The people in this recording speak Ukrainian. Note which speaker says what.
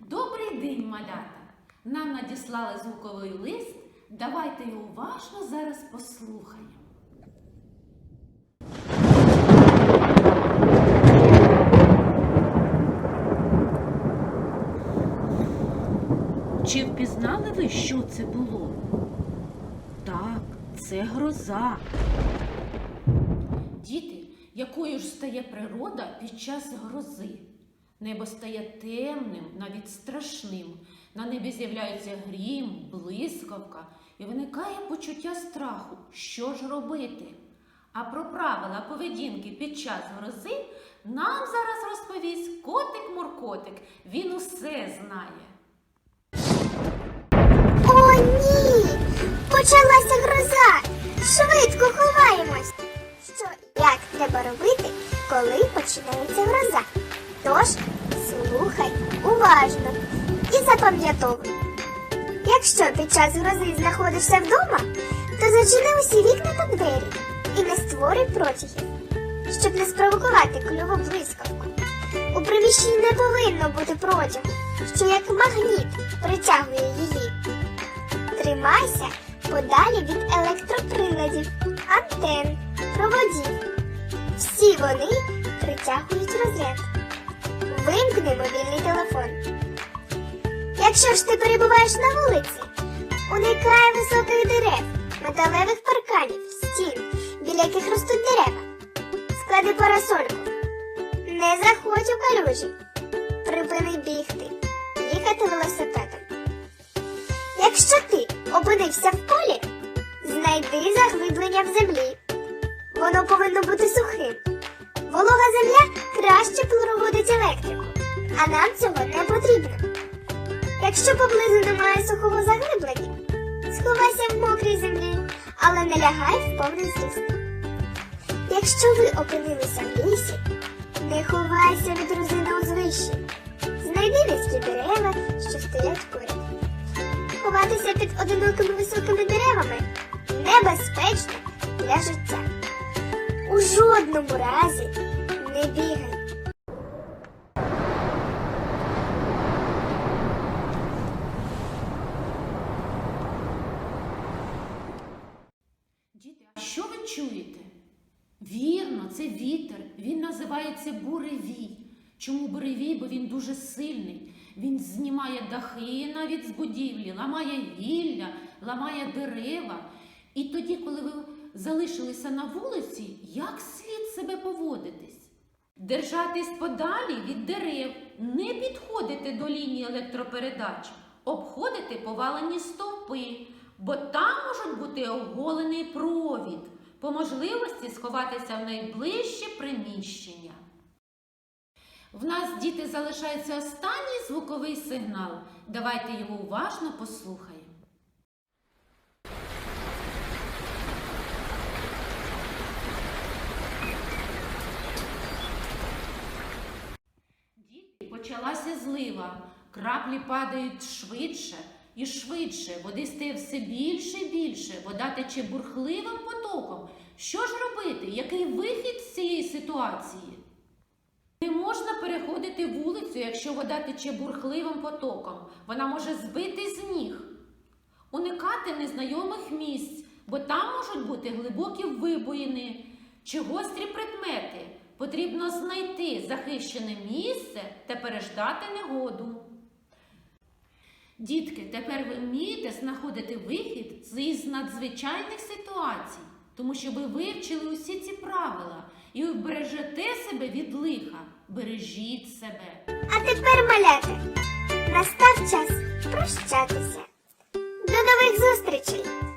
Speaker 1: Добрий день, малята! Нам надіслали звуковий лист. Давайте його уважно зараз послухаємо. Чи впізнали ви, що це було? Так, це гроза. Діти, якою ж стає природа під час грози? Небо стає темним, навіть страшним. На небі з'являється грім, блискавка, і виникає почуття страху. Що ж робити? А про правила поведінки під час грози нам зараз розповість котик-муркотик. Він усе знає.
Speaker 2: О, ні! Почалася гроза! Швидко ховаємось! Що як треба робити, коли починається гроза? Тож слухай уважно і запам'ятовуй. Якщо під час грози знаходишся вдома, то зачини усі вікна та двері і не створюй протягів, щоб не спровокувати кульову блискавку. У приміщенні не повинно бути протягу, що як магніт притягує її. Тримайся подалі від електроприладів, антен, проводів. Всі вони притягують розряд. Вимкни мобільний телефон. Якщо ж ти перебуваєш на вулиці, уникай високих дерев, металевих парканів, стін, біля яких ростуть дерева. Склади парасольку. Не заходь у калюжі. Припини бігти, їхати велосипедом. Якщо ти опинився в полі, знайди заглиблення в землі. Воно повинно бути сухим. Волога земля краще проводить електрику, а нам цього не потрібно. Якщо поблизу немає сухого заглиблення, сховайся в мокрій землі, але не лягай в повний зріст. Якщо ви опинилися в лісі, не ховайся від рози на узвищі. Знайди низькі дерева, що стоять поряд. Ховатися під одинокими високими деревами небезпечно для життя. У жодному разі не бігай.
Speaker 1: Діти, а що ви чуєте? Вірно, це вітер. Він називається буревій. Чому буревій? Бо він дуже сильний. Він знімає дахи навіть з будівлі, ламає гілля, ламає дерева. І тоді, коли ви залишилися на вулиці, як слід себе поводитись? Держатись подалі від дерев, не підходити до лінії електропередач, обходити повалені стовпи, бо там можуть бути оголений провід, по можливості сховатися в найближче приміщення. В нас, діти, залишається останній звуковий сигнал. Давайте його уважно послухаємо. Діти, почалася злива. Краплі падають швидше і швидше. Води стає все більше і більше. Вода тече бурхливим потоком. Що ж робити? Який вихід з цієї ситуації? Не можна переходити вулицю, якщо вода тече бурхливим потоком. Вона може збити з ніг. Уникати незнайомих місць, бо там можуть бути глибокі вибоїни чи гострі предмети. Потрібно знайти захищене місце та переждати негоду. Дітки, тепер ви вмієте знаходити вихід з надзвичайних ситуацій, тому що ви вивчили усі ці правила і ви бережете себе від лиха. Бережіть себе.
Speaker 2: А тепер, малята, настав час прощатися. До нових зустрічей!